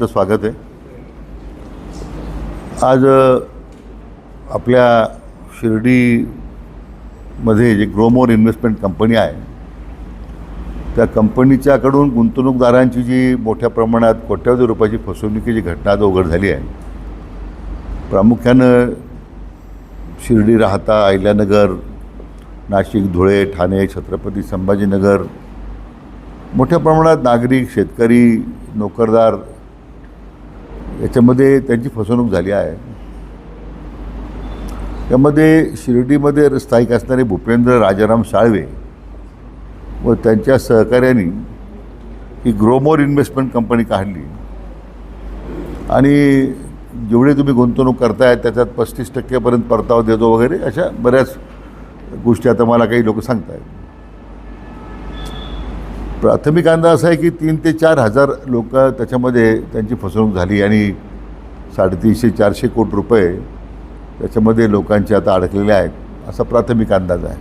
आमचं स्वागत आहे. आज आपल्या शिर्डीमध्ये जे ग्रोमोर इन्व्हेस्टमेंट कंपनी आहे त्या कंपनीच्याकडून गुंतवणूकदारांची जी मोठ्या प्रमाणात कोट्यावधी रुपयाची फसवणुकीची घटना आज उघड झाली आहे. प्रामुख्यानं शिर्डी राहता अहिल्यानगर नाशिक धुळे ठाणे छत्रपती संभाजीनगर मोठ्या प्रमाणात नागरिक शेतकरी नोकरदार याच्यामध्ये त्यांची फसवणूक झाली आहे. त्यामध्ये शिर्डीमध्ये स्थायिक असणारे भूपेंद्र राजाराम साळवे व त्यांच्या सहकार्याने ही ग्रोमोर इन्व्हेस्टमेंट कंपनी काढली. आणि जेवढे तुम्ही गुंतवणूक करताय त्याच्यात पस्तीस टक्केपर्यंत परतावा देतो वगैरे अशा बऱ्याच गोष्टी आता मला काही लोक सांगत आहेत प्राथमिक अंदाज असा आहे की तीन ते चार हजार लोक त्याच्यामध्ये त्यांची फसवणूक झाली आणि साडेतीनशे चारशे कोटी रुपये त्याच्यामध्ये लोकांचे आता अडकलेले आहेत असा प्राथमिक अंदाज आहे.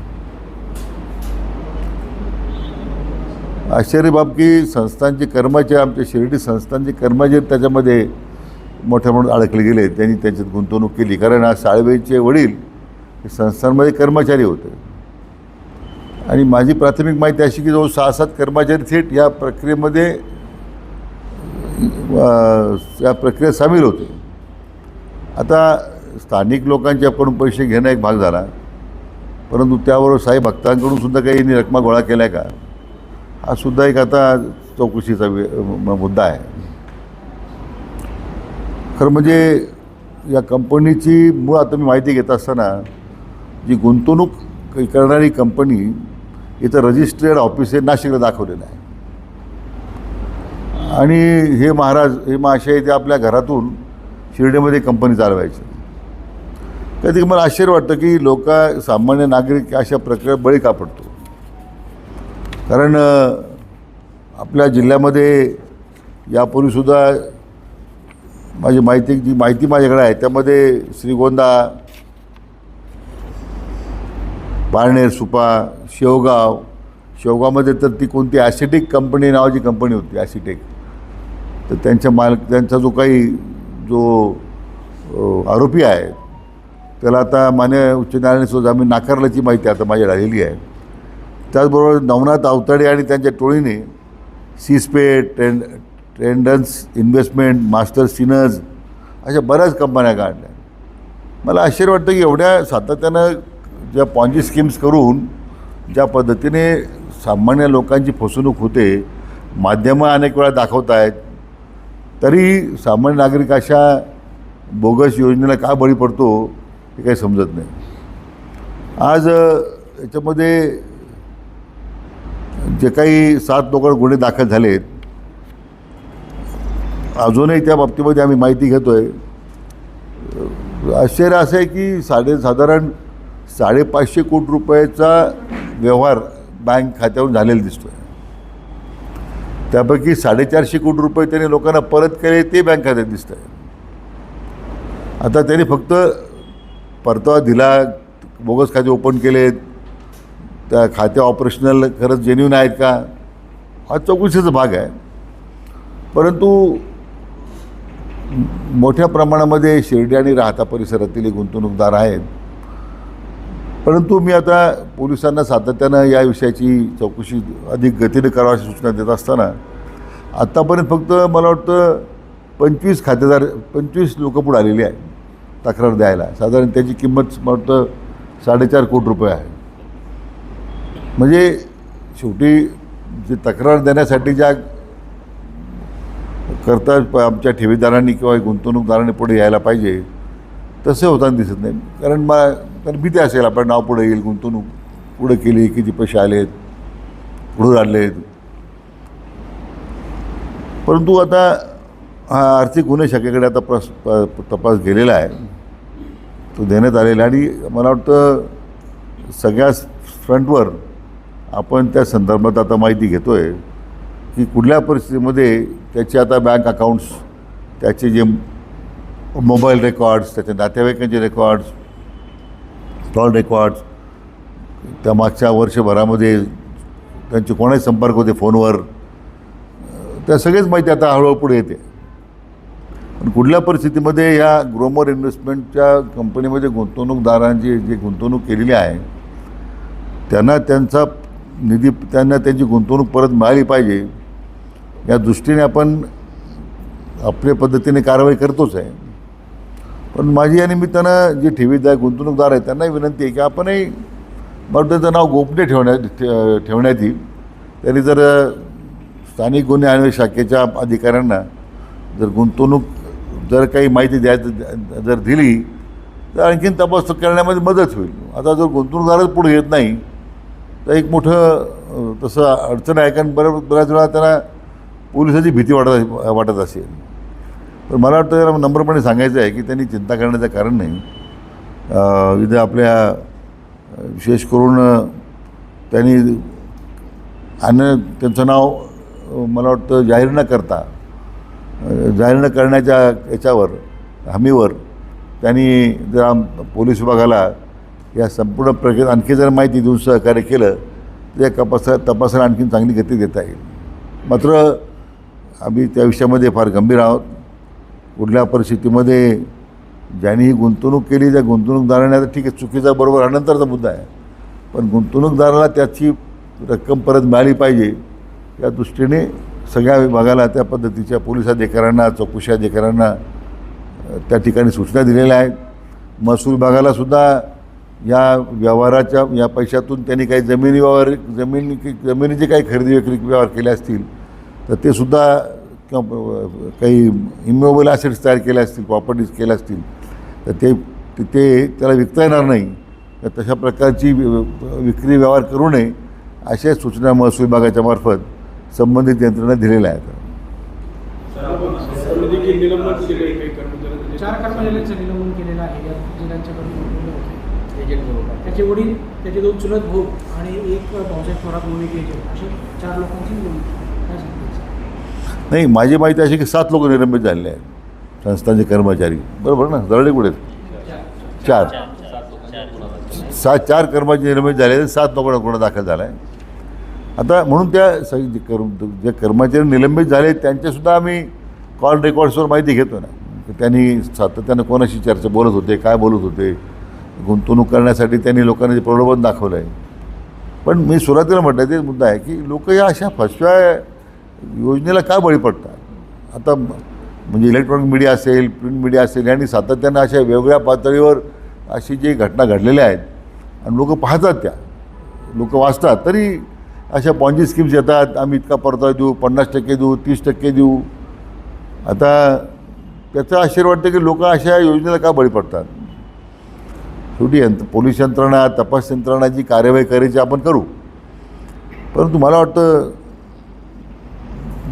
आश्चर्य बाब की संस्थांचे कर्मचारी आमच्या शिर्डी संस्थांचे कर्मचारी त्याच्यामध्ये मोठ्या म्हणून अडकले गेले त्यांनी त्याच्यात गुंतवणूक केली. कारण आज साळवेचे वडील हे संस्थांमध्ये कर्मचारी होते. आणि माझी प्राथमिक माहिती अशी की जवळ सहा सात कर्मचारी थेट या प्रक्रियेमध्ये या प्रक्रियेत सामील होते. आता स्थानिक लोकांच्याकडून पैसे घेणं एक भाग झाला. परंतु त्याबरोबर साई भक्तांकडून सुद्धा काही रकमा गोळा केल्या का? हा सुद्धा एक आता चौकशीचा मुद्दा आहे. खरं म्हणजे या कंपनीची मूळ आता मी माहिती घेत असताना जी गुंतवणूक करणारी कंपनी इथं रजिस्ट्रेड ऑफिस हे नाशिकला दाखवलेलं आहे. आणि हे महाराज हे महाशय ते आपल्या घरातून शिर्डीमध्ये कंपनी चालवायची. कधी मला आश्चर्य वाटतं की लोक सामान्य नागरिक अशा प्रकारे बळी का पडतो? कारण आपल्या जिल्ह्यामध्ये यापूर्वीसुद्धा माझी माहिती जी माहिती माझ्याकडे आहे त्यामध्ये श्रीगोंदा पारनेर सुपा शेवगाव. शेवगावमध्ये तर ती कोणती ॲसिटिक कंपनी नावाची कंपनी होती ॲसिटेक तर त्यांच्या मालक त्यांचा जो काही जो आरोपी आहे त्याला आता मान्य उच्च न्यायालयाने सुद्धा नाकारल्याची माहिती आता माझ्या राहिलेली आहे. त्याचबरोबर नवनाथ अवताडे आणि त्यांच्या टोळीने सीस्पे ट्रेंड ट्रेंडन्स इन्व्हेस्टमेंट मास्टर सिनर्स अशा बऱ्याच कंपन्या काढल्या. मला आश्चर्य वाटतं की एवढ्या सातत्यानं ज्या पॉन्जी स्कीम्स करून ज्या पद्धतीने सामान्य लोकांची फसवणूक होते माध्यमं अनेक वेळा दाखवत आहेत तरी सामान्य नागरिक अशा बोगस योजनेला का बळी पडतो हे काही समजत नाही. आज याच्यामध्ये जे काही सात लोकांवर गुन्हे दाखल झालेत अजूनही त्या बाबतीमध्ये आम्ही माहिती घेतो आहे आश्चर्य असं आहे की साडे साधारण साडेपाचशे कोटी रुपयाचा व्यवहार बँक खात्यावरून झालेला दिसतो आहे त्यापैकी साडेचारशे कोटी रुपये त्यांनी लोकांना परत केले ते बँक खात्यात दिसत आहे आता त्यांनी फक्त परतावा दिला बोगस खाते ओपन केलेत त्या खाते ऑपरेशनल खरंच जेन्युन आहेत का? हा चौकशीचा भाग आहे. परंतु मोठ्या प्रमाणामध्ये शिर्डी आणि राहता परिसरातील गुंतवणूकदार आहेत परंतु मी आता पोलिसांना सातत्यानं या विषयाची चौकशी अधिक गतीने करावाची सूचना देत असताना आत्तापर्यंत फक्त मला वाटतं पंचवीस खातेदार पंचवीस लोकं पुढे आलेली आहे तक्रार द्यायला. साधारण त्याची किंमत मला वाटतं साडेचार कोटी रुपये आहे. म्हणजे शेवटी जे तक्रार देण्यासाठी ज्या करता आमच्या ठेवीदारांनी किंवा गुंतवणूकदारांनी पुढे यायला पाहिजे तसे होताना दिसत नाही. कारण मा कारण भीती असेल आपण नाव पुढे येईल गुंतवणूक पुढे केली किती पैसे आलेत पुढे आणलेत. परंतु आता हा आर्थिक गुन्हे शाखेकडे आता प्रस प- तपास गेलेला आहे. तो देण्यात आलेला आहे आणि मला वाटतं सगळ्या फ्रंटवर आपण त्या संदर्भात आता माहिती घेतो आहे की कुठल्या परिस्थितीमध्ये त्याचे आता बँक अकाउंट्स त्याचे जे मोबाईल रेकॉर्ड्स त्याच्या नातेवाईकांचे रेकॉर्ड्स कॉल रेकॉर्ड्स त्या मागच्या वर्षभरामध्ये त्यांचे कोणाही संपर्क होते फोनवर? त्या सगळीच माहिती आता हळूहळू पुढे येते. पण कुठल्या परिस्थितीमध्ये या ग्रोमर इन्व्हेस्टमेंटच्या कंपनीमध्ये गुंतवणूकदारांची जी गुंतवणूक केलेली आहे त्यांना त्यांचा निधी त्यांना त्यांची गुंतवणूक परत मिळाली पाहिजे या दृष्टीने आपण आपल्या पद्धतीने कारवाई करतोच आहे. पण माझी या निमित्तानं जे ठेवीदार गुंतवणूकदार आहेत त्यांनाही विनंती आहे की आपणही मला नाव गोपनीय ठेवण्यात ठे- ठेवण्यात येईल. तरी जर स्थानिक गुन्हे आणि शाखेच्या अधिकाऱ्यांना जर गुंतवणूक जर काही माहिती द्यायचं जर दिली तर आणखीन तपास करण्यामध्ये मदत होईल. आता जर गुंतवणूकदारच पुढे येत नाही तर एक मोठं तसं अडचण आहे. कारण बऱ्याच बऱ्याच वेळा त्यांना पोलिसाची भीती वाटत वाटत असेल. तर मला वाटतं त्याला नम्रपणे सांगायचं आहे की त्यांनी चिंता करण्याचं कारण नाही. इथे आपल्या विशेष करून त्यांनी आणि त्यांचं नाव मला वाटतं जाहीर न करता जाहीर न करण्याच्या याच्यावर हमीवर त्यांनी जर आम पोलीस विभागाला या संपूर्ण प्रक्रियेत आणखी जर माहिती देऊन सहकार्य केलं तर या तपासा तपासाला आणखीन चांगली गती देता येईल. मात्र आम्ही त्या विषयामध्ये फार गंभीर आहोत. कुठल्या परिस्थितीमध्ये ज्यांनी ही गुंतवणूक केली त्या गुंतवणूकदाराने आता ठीक आहे चुकीचा बरोबर हा नंतरचा मुद्दा आहे. पण गुंतवणूकदाराला त्याची रक्कम परत मिळाली पाहिजे या दृष्टीने सगळ्या विभागाला त्या पद्धतीच्या पोलीस अधिकाऱ्यांना चौकशी अधिकाऱ्यांना त्या ठिकाणी सूचना दिलेल्या आहेत. महसूल विभागालासुद्धा या व्यवहाराच्या या पैशातून त्यांनी काही जमिनी व्यवहार जमिनी जमिनीचे काही खरेदी विक्री व्यवहार केले असतील तर ते सुद्धा किंवा काही इमोबल ॲसेट्स तयार केले असतील प्रॉपर्टीज केल्या असतील तर ते ते- त्याला विकता येणार नाही. तर तशा प्रकारची विक्री व्यवहार करू नये अशा सूचना महसूल विभागाच्या मार्फत संबंधित यंत्रणा दिलेल्या आहेत. त्याचे वडील त्याचे दोन चुलत भाऊ आणि एक भाऊसाहेब थोरात एजंट असे चार लोकांची निलंबन केली. काय सांगता नाही माझी माहिती अशी की सात लोक निलंबित झालेले आहेत. संस्थांचे कर्मचारी. बरोबर ना? दरडे कुठे आहेत? चार. सात चार कर्मचारी निलंबित झाले आहेत, सात लोकांना गुन्हा दाखल झाला आहे. आता म्हणून त्या स- जे कर्मचारी निलंबित झाले त्यांच्यासुद्धा आम्ही कॉल रेकॉर्ड्सवर माहिती घेतो ना. त्यांनी सातत्यानं कोणाशी चर्चा बोलत होते काय बोलत होते गुंतवणूक करण्यासाठी त्यांनी लोकांना जे प्रलोभन दाखवलं आहे पण मी सुरुवातीला म्हटलं ते मुद्दा आहे की लोक या अशा फसव्या योजनेला का बळी पडतात? आता म्हणजे इलेक्ट्रॉनिक मीडिया असेल प्रिंट मीडिया असेल यांनी सातत्यानं अशा वेगवेगळ्या पातळीवर अशी जी घटना घडलेल्या आहेत आणि लोक पाहतात त्या. लोक वाचतात तरी अशा पॉन्जी स्कीम्स येतात आम्ही इतका परतावा देऊ पन्नास टक्के देऊ तीस टक्के देऊ. आता त्याचं आश्चर्य वाटतं की लोक अशा योजनेला का बळी पडतात? शेवटी यंत्र पोलीस यंत्रणा तपास यंत्रणा जी कार्यवाही करायची आपण करू. परंतु मला वाटतं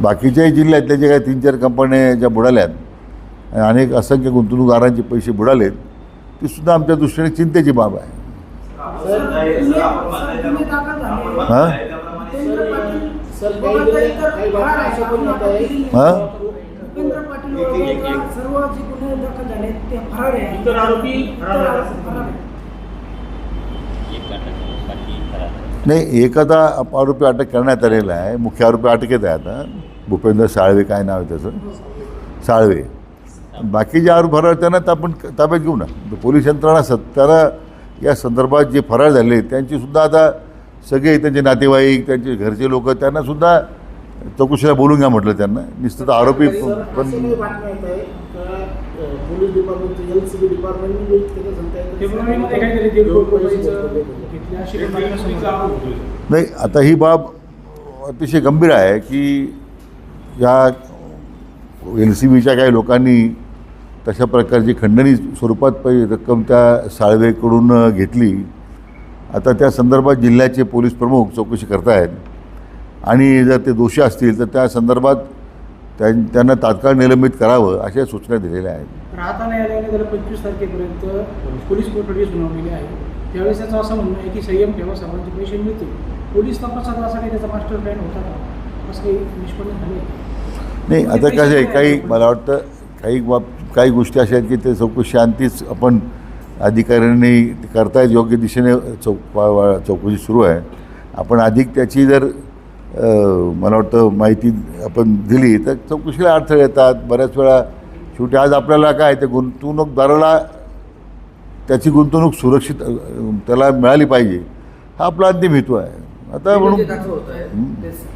बाकीच्याही जिल्ह्यातल्या जे काही तीन चार कंपन्या ज्या बुडाल्यात आणि अनेक असंख्य गुंतवणूकदारांचे पैसे बुडालेत ती सुद्धा आमच्या दृष्टीने चिंतेची बाब आहे. हां. हां. नाही एक आता अप- आरोपी अटक करण्यात आलेला आहे मुख्य आरोपी अटकेत आहे आता भूपेंद्र साळवे काय नाव आहे त्याचं? साळवे. बाकी जे आरोप फरार आहेत त्यांना तर आपण ताब्यात घेऊ ना. तर पोलीस यंत्रणा सत्याला या संदर्भात जे फरार झाले त्यांचीसुद्धा आता सगळे त्यांचे नातेवाईक त्यांचे घरचे लोक त्यांनासुद्धा चौकशीला बोलून घ्या म्हटलं त्यांना. नुसतं तर आरोपी पण नाही आता ही बाब अतिशय गंभीर आहे की या एल सी बीच्या काही लोकांनी तशा प्रकारची खंडणी स्वरूपात पै रक्कम त्या साळवेकडून घेतली. आता त्या संदर्भात जिल्ह्याचे पोलीस प्रमुख चौकशी करतायत. आणि जर ते दोषी असतील तर त्या संदर्भात त्यां त्यांना तात्काळ निलंबित करावं अशा सूचना दिलेल्या आहेत. राहता न्यायालयाने त्याला पंचवीस तारखेपर्यंत पोलीस कोठडी सुनावलेली आहे. त्यावेळेस त्याचं असं म्हणणं आहे की संयम ठेवा सर्वांचे पैसे मिळतील. पोलीस तपासात असा काही त्याचा मास्टर प्लॅन होता का? असं काही निष्पन्न झाले नाही आता कसं आहे काही मला वाटतं काही बाब काही गोष्टी अशा आहेत की ते चौकशी शांतीच आपण अधिकाऱ्यांनी करतायत योग्य दिशेने चौक वा- चौकशी सुरू आहे. आपण अधिक त्याची जर मला वाटतं माहिती आपण दिली तर चौकशीला अडथळे येतात. बऱ्याच वेळा शेवटी आज आपल्याला काय ते गुंतवणूकदाराला त्याची गुंतवणूक सुरक्षित त्याला मिळाली पाहिजे. हा आपला अंतिम हेतू आहे. आता म्हणून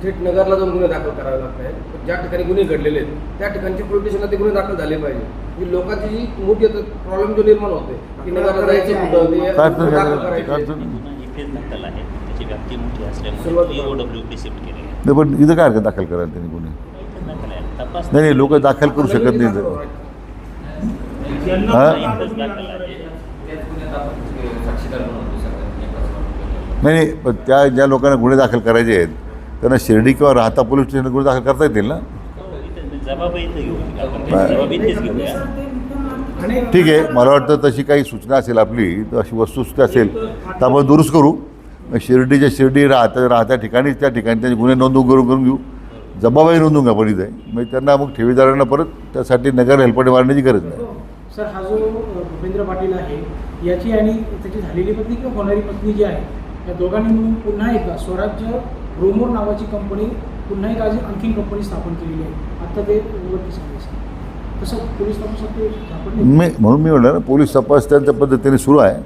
थेट नगरला जाऊन गुन्हे दाखल करावे लागत आहेत. ज्या ठिकाणी गुन्हे घडलेले आहेत त्या ठिकाणच्या पोलीस स्टेशनला ते गुन्हे दाखल झाले पाहिजे. लोकांची जी मोठी प्रॉब्लेम जो निर्माण होते की नगरला जायचं पण इथं काय हरकत दाखल करायला त्यांनी गुन्हे? नाही नाही लोक दाखल करू शकत नाही. हा? नाही नाही पण त्या ज्या लोकांना गुन्हे दाखल करायचे आहेत त्यांना शिर्डी किंवा राहता पोलीस स्टेशन गुन्हे दाखल करता येतील ना? ठीक आहे मला वाटतं तशी काही सूचना असेल आपली तर अशी वस्तुस्थिती असेल तर आपण दुरुस्त करू. मग शिर्डीच्या शिर्डी राहत्या राहत्या ठिकाणी त्या ठिकाणी त्यांचे गुन्हे नोंदवून करून करून घेऊ. जबाबही नोंदवून घ्या आपण इथे. मग त्यांना मग ठेवीदारांना परत त्यासाठी नगर हेल्पटे मारण्याची गरज नाही. सर हा जो भूपेंद्र पाटील आहे याची आणि त्याची झालेली पत्नी किंवा होणारी पत्नी जी आहे या दोघांनी मिळून पुन्हा एकदा स्वराज्य रोमोर नावाची कंपनी पुन्हा एकदा आणखी कंपनी स्थापन केलेली आहे. आता ते उघडकीस सांगायचं तसं पोलीस तपासात मी म्हणून मी म्हणलं ना पोलीस तपास त्यांच्या पद्धतीने सुरू आहे.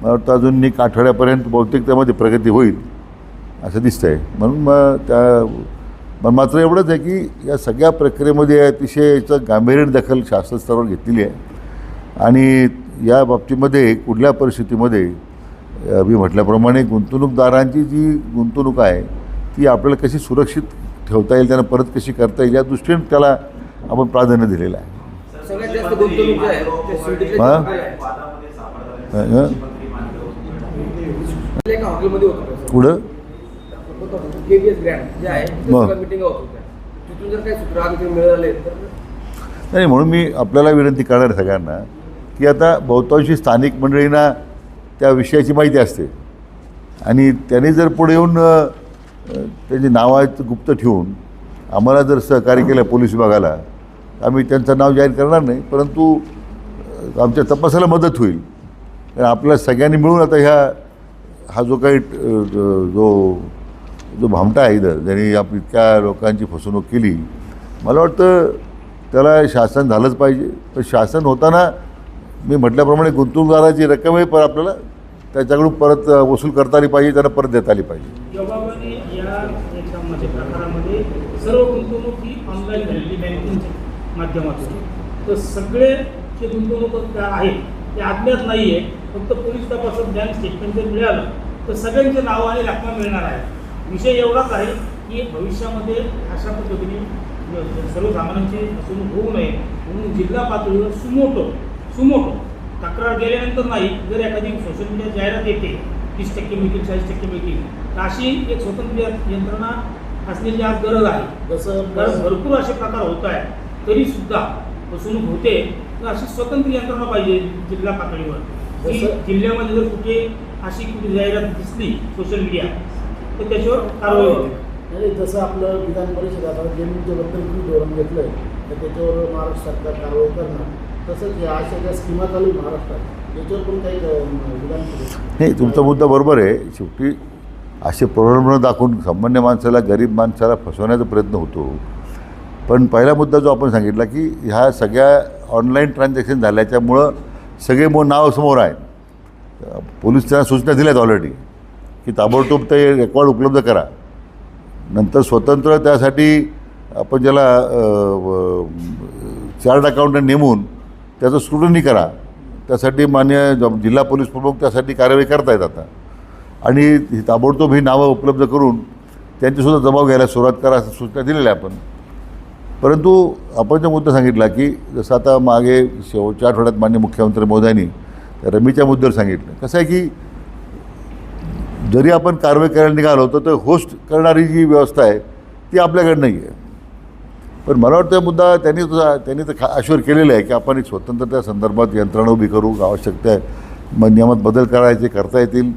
मला वाटतं अजून एक आठवड्यापर्यंत बहुतेक त्यामध्ये प्रगती होईल असं दिसतं आहे म्हणून मग त्या पण मात्र एवढंच आहे की या सगळ्या प्रक्रियेमध्ये अतिशय याचं गांभीर्य दखल शासन स्तरावर घेतलेली आहे. आणि या बाबतीमध्ये कुठल्या परिस्थितीमध्ये मी म्हटल्याप्रमाणे गुंतवणूकदारांची जी गुंतवणूक आहे ती आपल्याला कशी सुरक्षित ठेवता येईल त्यांना परत कशी करता येईल या दृष्टीने त्याला आपण प्राधान्य दिलेलं आहे. पुढं नाही म्हणून मी आपल्याला विनंती करणार आहे सगळ्यांना की आता बहुतांशी स्थानिक मंडळींना त्या विषयाची माहिती असते. आणि त्याने जर पुढे येऊन त्यांची नावात गुप्त ठेवून आम्हाला जर सहकार्य केलं पोलीस विभागाला आम्ही त्यांचं नाव जाहीर करणार नाही परंतु आमच्या तपासाला मदत होईल. कारण आपल्या सगळ्यांनी मिळून आता ह्या हा जो काही जो जो भामटा आहे इथं ज्यांनी आप इतक्या लोकांची फसवणूक केली मला वाटतं त्याला शासन झालंच पाहिजे. पण शासन होताना मी म्हटल्याप्रमाणे गुंतवणूकदाराची रक्कमही पण आपल्याला त्याच्याकडून परत वसूल करता आली पाहिजे त्यांना परत देता आली पाहिजे. या प्रकारामध्ये सर्व गुंतवणूक ही ऑनलाईन झालेली बँकिंगच्या माध्यमातून. तर सगळे जे गुंतवणूकदार आहेत ते अज्ञात नाही आहे फक्त पोलीस तपासात बँक स्टेटमेंट जर मिळालं तर सगळ्यांचे नाव आणि रक्कम मिळणार आहे. विषय एवढाच आहे की भविष्यामध्ये अशा पद्धतीने सर्वसामान्यांची फसवणूक होऊ नये म्हणून जिल्हा पातळीवर सुमोटो सुमोटो तक्रार गेल्यानंतर नाही जर एखादी सोशल मीडिया जाहिरात येते तीस टक्के मिळतील चाळीस टक्के मिळतील तर अशी एक स्वतंत्र यंत्रणा असण्याची आज गरज आहे. जसं कारण भरपूर असे प्रकार होत आहे तरी सुद्धा फसवणूक होते तर अशी स्वतंत्र यंत्रणा पाहिजे जिल्हा पातळीवर. जिल्ह्यामध्ये जर कुठे अशी कुठे जाहिरात दिसली सोशल मीडिया तर त्याच्यावर कारवाई होते. नाही जसं आपलं विधान परिषदात जमिनीच्याबद्दल तुम्ही धोरण घेतलं तर त्याच्यावर महाराष्ट्र सरकार कारवाई करणार. तसंच या अशा ज्या स्कीमा चालू आहे महाराष्ट्रात. याच्यावर पण काही विधान नाही. तुमचा मुद्दा बरोबर आहे. शेवटी असे प्रॉब्लेम दाखवून सामान्य माणसाला गरीब माणसाला फसवण्याचा प्रयत्न होतो. पण पहिला मुद्दा जो आपण सांगितला की ह्या सगळ्या ऑनलाईन ट्रान्झॅक्शन झाल्याच्यामुळं सगळे मो नाव समोर आहे पोलीस त्यांना सूचना दिल्यात ऑलरेडी की ताबडतोब ते रेकॉर्ड उपलब्ध करा. नंतर स्वतंत्र त्यासाठी आपण ज्याला चार्ट अकाउंटंट नेमून त्याचं स्क्रुटनी करा. त्यासाठी मान्य जिल्हा पोलीस प्रमुख त्यासाठी कार्यवाही करतायत आता. आणि ही ताबडतोब ही नावं उपलब्ध करून त्यांचीसुद्धा जबाब घ्यायला सुरुवात करा असं सूचना दिलेल्या आपण. परंतु आपण जो मुद्दा सांगितला की जसं आता मागे शेवटच्या आठवड्यात मान्य मुख्यमंत्री मोदयांनी रमीच्या मुद्द्यावर सांगितलं. कसं आहे की जरी आपण कारवाई करायला निघालो तर ते होस्ट करणारी जी व्यवस्था आहे ती आपल्याकडे नाही आहे पण मला वाटतं मुद्दा त्यांनी तुझा त्यांनी तर खा अश्युअर केलेलं आहे की आपण एक स्वतंत्र त्या संदर्भात यंत्रणा उभी करू आवश्यकता आहे. मग नियमात बदल करायचे करता येतील.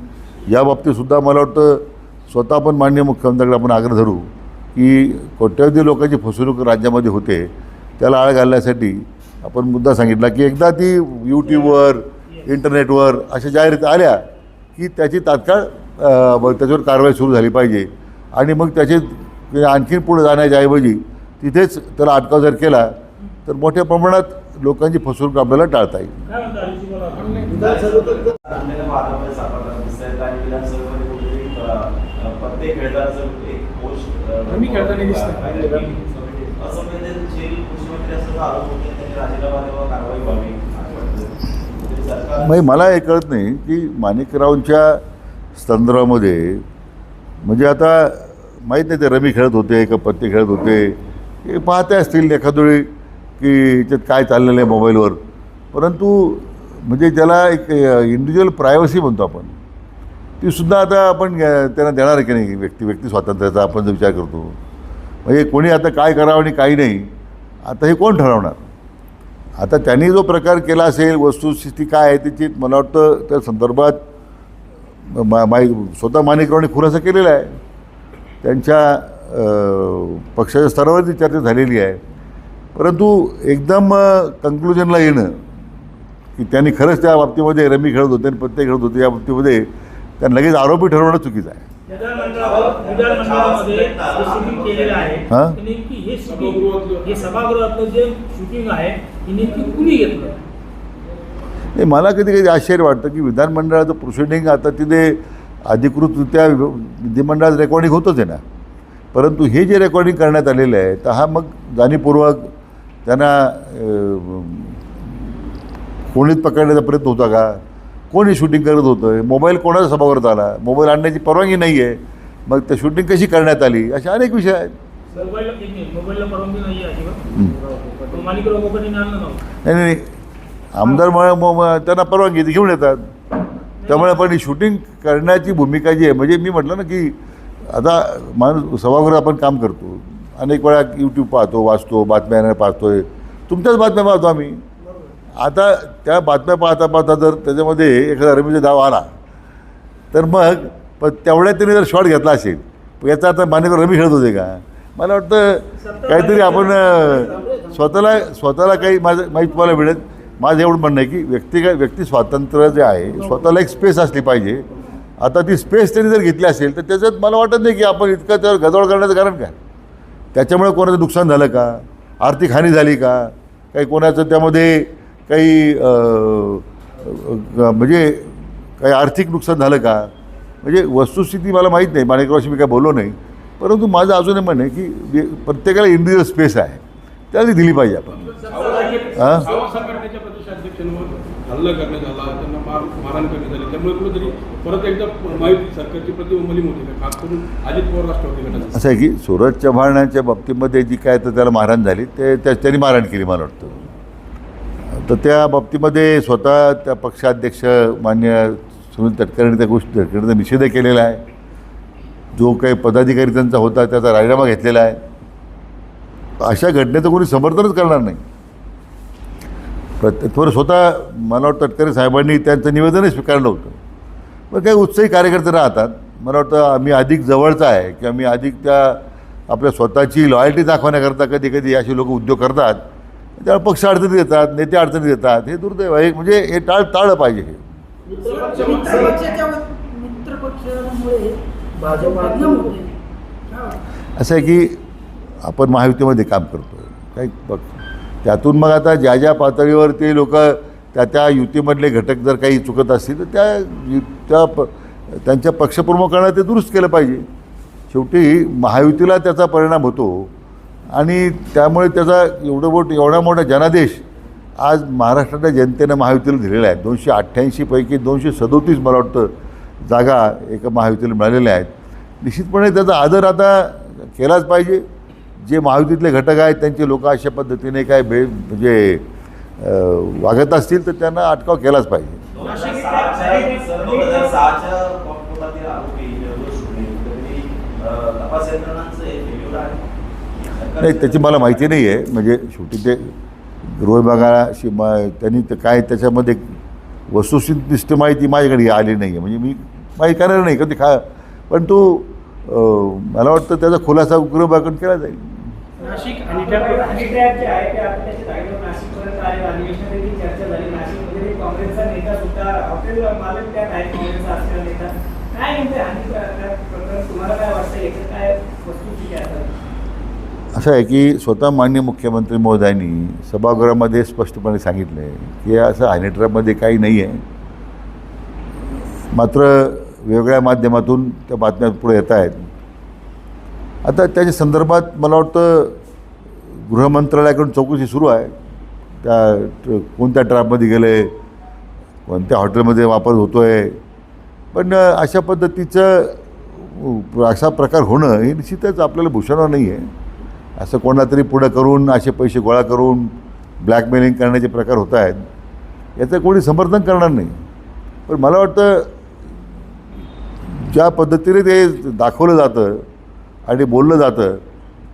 या बाबतीतसुद्धा मला वाटतं स्वतः पण मान्य मुख्यमंत्र्यांकडे आपण आग्रह धरू की कोट्यवधी लोकांची फसवणूक राज्यामध्ये होते त्याला आळ घालण्यासाठी आपण मुद्दा सांगितला की एकदा ती यूट्यूबवर इंटरनेटवर अशा जाहिराती आल्या की त्याची तात्काळ त्याच्यावर कारवाई सुरू झाली पाहिजे. आणि मग त्याचे ते आणखीन पुढे जाण्याच्या ऐवजी तिथेच त्याला अटकाव जर केला तर मोठ्या प्रमाणात लोकांची फसवणूक आपल्याला टाळता येईल. म्हणजे मला? हे कळत नाही की माणिकरावांच्या संदर्भामध्ये म्हणजे आता माहीत नाही ते रमी खेळत होते का पत्ते खेळत होते. हे पाहते असतील एखादोळी की याच्यात काय चाललेलं आहे मोबाईलवर. परंतु म्हणजे ज्याला एक इंडिव्हिज्युअल प्रायव्हसी म्हणतो आपण ती सुद्धा आता आपण त्यांना देणार आहे की नाही? व्यक्ती व्यक्ती स्वातंत्र्याचा आपण जो विचार करतो. म्हणजे कोणी आता काय करावं आणि काही नाही आता हे कोण ठरवणार? आता त्यांनी जो प्रकार केला असेल वस्तुस्थिती काय आहे त्याची मला वाटतं त्या संदर्भात मा माई स्वतः माणिकरावांनी खुलासा केलेला आहे. त्यांच्या पक्षाच्या स्तरावरती चर्चा झालेली आहे. परंतु एकदम कन्क्लुजनला येणं की त्यांनी खरंच त्या बाबतीमध्ये रमी खेळत होते आणि पत्ते खेळत होते या बाबतीमध्ये त्यांना लगेच आरोपी ठरवणं चुकीचं आहे. हां? नाही मला कधी कधी आश्चर्य वाटतं की विधानमंडळाचं प्रोसिडिंग आता तिथे अधिकृतरित्या विधिमंडळात रेकॉर्डिंग होतंच आहे ना. परंतु हे जे रेकॉर्डिंग करण्यात आलेलं आहे तर हा मग जाणीवपूर्वक त्यांना कोणीच पकडण्याचा प्रयत्न होता का? कोण हे शूटिंग करत होतं? आहे मोबाईल कोणाचा सभागृहात आला? मोबाईल आणण्याची परवानगी नाही आहे. मग त्या शूटिंग कशी करण्यात आली? असे अनेक विषय आहेत. नाही नाही. आमदार त्यांना परवानगी ते घेऊन येतात. त्यामुळे पण शूटिंग करण्याची भूमिका जी आहे म्हणजे मी म्हटलं ना की आता माणूस सभागृह आपण काम करतो. अनेक वेळा यूट्यूब पाहतो वाचतो बातम्या पाहतो आहे तुमच्याच बातम्या पाहतो आम्ही. आता त्या बातम्या पाहता पाहता जर त्याच्यामध्ये एखादा रमीचा दाव आला तर मग पण तेवढ्या त्याने जर शॉट घेतला असेल याचा आता मान्यकर रमी खेळत होते का? मला वाटतं काहीतरी आपण स्वतःला स्वतःला काही माझं माहीत तुम्हाला मिळेल. माझं एवढं म्हणणं आहे की व्यक्तिगत व्यक्ती स्वातंत्र्य जे आहे स्वतःला एक स्पेस असली पाहिजे. आता ती स्पेस त्यांनी जर घेतली असेल तर त्याच्यात मला वाटत नाही की आपण इतकं त्यावर गजवळ करण्याचं कारण काय? त्याच्यामुळे कोणाचं नुकसान झालं का? आर्थिक हानी झाली का? काही कोणाचं त्यामध्ये काही म्हणजे काही आर्थिक नुकसान झालं का? म्हणजे वस्तुस्थिती मला माहीत नाही माणिकरावशी मी काय बोललो नाही. परंतु माझं अजूनही म्हणणं आहे की प्रत्येकाला इंडिव्हिज्युअल स्पेस आहे त्याला दिली पाहिजे आपण. हां? परत एकदा सरकारची प्रतिबंबली मोठी खास करून अजित पवार राष्ट्रवादी असं आहे की सूरज चव्हाणांच्या बाबतीमध्ये जी काय तर त्याला मारहाण झाली ते त्या त्यांनी मारहाण केली मला वाटतं. तर त्या बाबतीमध्ये स्वतः त्या पक्षाध्यक्ष मान्य सुनील तटकरेंनी त्या गोष्टी तटकरेंचा निषेध केलेला आहे. जो काही पदाधिकारी त्यांचा होता त्याचा राजीनामा घेतलेला आहे. अशा घटनेचं कोणी समर्थनच करणार नाही. प्रत्येक थोडं स्वतः मला वाटतं तटकरे साहेबांनी त्यांचं निवेदनही स्वीकारलं होतं. पण काही उत्साही कार्यकर्ते राहतात. मला वाटतं आम्ही अधिक जवळचा आहे की आम्ही अधिक त्या आपल्या स्वतःची लॉयल्टी दाखवण्याकरता कधी कधी असे लोक उद्योग करतात. त्यावर पक्ष अडचणीत येतात नेते अडचणीत येतात. हे दुर्दैव आहे. म्हणजे हे टाळ टाळलं पाहिजे हे. असं आहे की आपण महायुतीमध्ये काम करतो काही त्यातून मग आता ज्या ज्या पातळीवर ते लोक त्या त्या युतीमधले घटक जर काही चुकत असतील तर त्या यु त्या प त्यांच्या पक्षप्रमुखांना ते दुरुस्त केलं पाहिजे. शेवटी महायुतीला त्याचा परिणाम होतो आणि त्यामुळे त्याचा एवढं मोठ एवढा मोठा जनादेश आज महाराष्ट्राच्या जनतेनं महायुतीला दिलेला आहे. दोनशे अठ्ठ्याऐंशीपैकी दोनशे सदोतीस मला वाटतं जागा एका महायुतीला मिळालेल्या आहेत. निश्चितपणे त्याचा आदर आता केलाच पाहिजे. जे महायुतीतले घटक आहेत त्यांचे लोक अशा पद्धतीने काय बे म्हणजे वागत असतील तर त्यांना अटकाव केलाच पाहिजे. नाही त्याची मला माहिती नाही आहे म्हणजे शेवटी ते गृह विभागाशी मा त्यांनी तर काय त्याच्यामध्ये वस्तुस्थित माहिती माझ्याकडे आली नाही आहे म्हणजे मी माहिती करणार नाही कधी खा पण तो मला वाटतं त्याचा खुलासा गृहविभागाकडून केला जाईल. नाशिक आणि जे आहे ते जागेवर नाशिकपर्यंत अधिवेशनात देखील चर्चा झाली. नाशिकमध्ये काँग्रेसचा नेता सुद्धा हॉटेल मालक त्यात आहे काँग्रेसचा असलेला नेता. काय नेमके हानी प्रकरण तुम्हाला काय वाटतं? याचं काय वस्तुस्थिती असं आहे की स्वतः मान्य मुख्यमंत्री महोदयांनी सभागृहामध्ये स्पष्टपणे सांगितलं आहे की असं हायनेट्रॅपमध्ये काही नाही आहे. मात्र वेगळ्या माध्यमातून त्या बातम्या पुढे येत आहेत. आता त्याच्या संदर्भात मला वाटतं गृहमंत्रालयाकडून चौकशी सुरू आहे. त्या कोणत्या ट्रॅपमध्ये गेले कोणत्या हॉटेलमध्ये वापर होतो आहे पण अशा पद्धतीचं असा प्रकार होणं हे निश्चितच आपल्याला भूषणार नाही आहे. असं कोणातरी पुढं करून असे पैसे गोळा करून ब्लॅकमेलिंग करण्याचे प्रकार होत आहेत. याचं कोणी समर्थन करणार नाही. पण मला वाटतं ज्या पद्धतीने ते दाखवलं जातं आणि बोललं जातं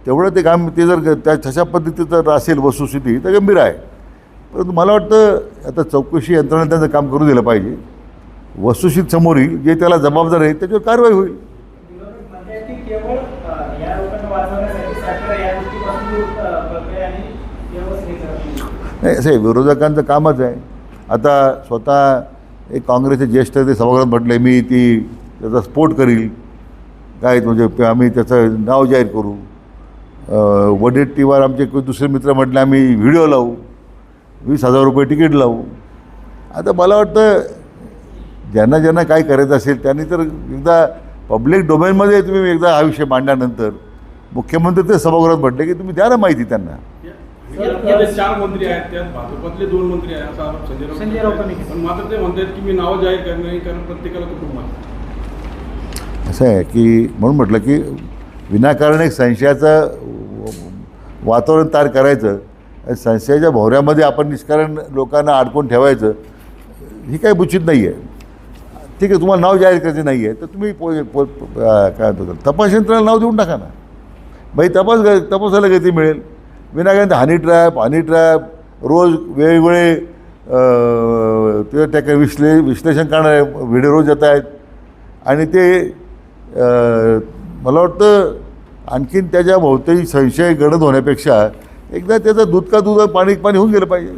तेवढं ते काम ते जर त्या तशा पद्धतीचं जर असेल वस्तुस्थिती तर गंभीर आहे. परंतु मला वाटतं आता चौकशी यंत्रणा त्यांचं काम करू दिलं पाहिजे. वस्तुस्थित समोर येईल जे त्याला जबाबदार आहे त्याच्यावर कारवाई होईल. नाही. असे असं विरोधकांचं कामच आहे. आता स्वतः एक काँग्रेसचे ज्येष्ठ ते सभागृहात म्हटले मी ती त्याचा स्पोर्ट करील. काय म्हणजे आम्ही त्याचं नाव जाहीर करू. वडेट्टीवर आमचे कोणी दुसरे मित्र म्हटले आम्ही व्हिडिओ लावू. वीस हजार रुपये तिकीट लावू. आता मला वाटतं ज्यांना ज्यांना काय करायचं असेल त्यांनी तर एकदा पब्लिक डोमेनमध्ये तुम्ही एकदा हा विषय मांडल्यानंतर मुख्यमंत्री ते सभागृहात म्हटले की तुम्ही द्या ना माहिती त्यांना. यामध्ये चार मंत्री आहेत त्यात भाजपातले दोन मंत्री आहेत असा आरोप संजय राऊत संजय केला. पण मात्र ते म्हणतात की मी नावं जाहीर करणार नाही कारण प्रत्येकाला कुटुंब आहे. असं आहे की म्हणून म्हटलं की विनाकारण एक संशयाचं वातावरण तयार करायचं आणि संशयाच्या भोवऱ्यामध्ये आपण निष्कारण लोकांना अडकून ठेवायचं ही काही उचित नाही आहे. ठीक आहे तुम्हाला नाव जाहीर करायचे नाही आहे तर तुम्ही पो पो काय म्हणतो तपास यंत्रणेला नाव देऊन टाका ना. बाई तपास तपासायला गती मिळेल. विनाकारण हनी ट्रॅप हनी ट्रॅप रोज वेगवेगळे ते त्या विश्ले विश्लेषण करणारे व्हिडिओ रोज येत आहेत. आणि ते मला वाटतं आणखीन त्याच्या भोवती संशय गडद होण्यापेक्षा एकदा त्याचं दूध का दूध पाणी पाणी होऊन गेलं पाहिजे.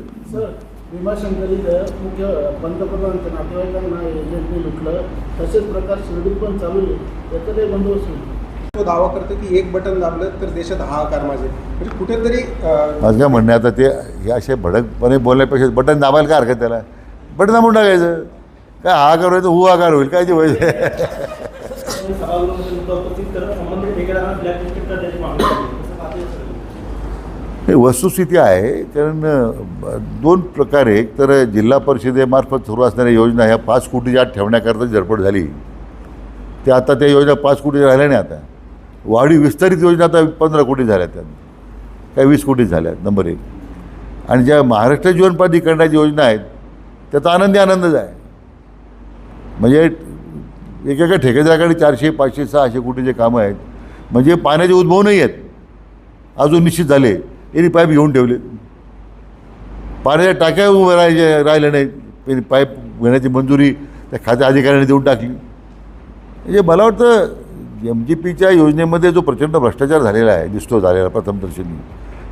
मुख्य पंतप्रधानांच्या नातेवाईकांना एजंटने लुटलं तसेच प्रकार शिर्डीत पण चालू आहे त्याचा काही बंदोबस्त नाही. तो दावा करतो की एक बटन दाबलं तर देशात हाहाकार माजेल म्हणजे कुठेतरी माझं काय म्हणणं आता ते हे असे भडकपणे बोलण्यापेक्षा बटन दाबायला काय हरकत त्याला? बटन दाबून टाकायचं. काय हा कार व्हायचं हु आकार होईल काय ते व्हायचं सभागृहामध्ये मुद्दा उपस्थित करत संबंधित ठेकेदारांना ब्लॅकलिस्टेड करण्याची मागणी केली. हे वस्तुस्थिती आहे. कारण दोन प्रकारे एक तर जिल्हा परिषदेमार्फत सुरू असणाऱ्या योजना ह्या पाच कोटीच्या आत ठेवण्याकरता झडपड झाली. ते आता त्या योजना पाच कोटी राहिल्या नाही आता. वाढी विस्तारित योजना आता पंधरा कोटी झाल्या त्या काय वीस कोटी झाल्या नंबर एक. आणि ज्या महाराष्ट्र जीवन प्राधिकरणाची योजना आहेत त्याचा आनंदी आनंदच आहे. म्हणजे एकेका ठेकेदाराकडे चारशे पाचशे सहाशे कोटीचे कामं आहेत. म्हणजे पाण्याचे उद्भव नाही आहेत. अजून निश्चित झाले. यांनी पाईप घेऊन ठेवले. पाण्याच्या टाक्या उभ्या राहायचे राहिल्या नाहीत. पाईप घेण्याची मंजुरी त्या खात्या अधिकाऱ्याने देऊन टाकली. म्हणजे मला वाटतं एम जी पीच्या योजनेमध्ये जो प्रचंड भ्रष्टाचार झालेला आहे दिसतो झालेला प्रथमदर्शनी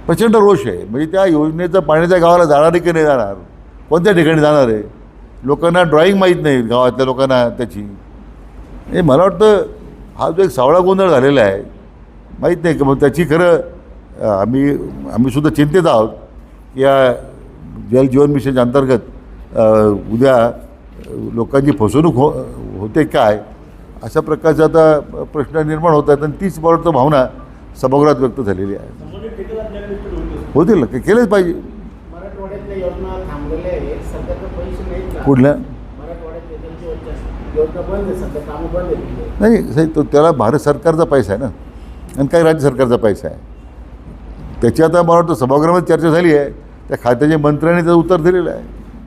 प्रचंड रोष आहे. म्हणजे त्या योजनेचं पाण्याच्या गावाला जाणार की नाही जाणार? कोणत्या ठिकाणी जाणार आहे? लोकांना ड्रॉईंग माहीत नाही गावातल्या लोकांना त्याची. हे मला वाटतं हा जो एक सावळा गोंधळ झालेला आहे माहीत नाही की मग त्याची खरं आम्ही आम्ही सुद्धा चिंतित आहोत की या जल जीवन मिशनच्या अंतर्गत उद्या लोकांची फसवणूक हो होते काय अशा प्रकारचा आता प्रश्न निर्माण होत आहेत आणि तीच मला वाटतं भावना सभागृहात व्यक्त झालेली आहे. होतील ना केलंच पाहिजे. मराठवाड्यातल्या नाही साहेब तो त्याला भारत सरकारचा पैसा आहे ना. आणि काही राज्य सरकारचा पैसा आहे. त्याची आता मला वाटतं सभागृहामध्ये चर्चा झाली आहे. त्या खात्याच्या मंत्र्यांनी त्याचं उत्तर दिलेलं आहे.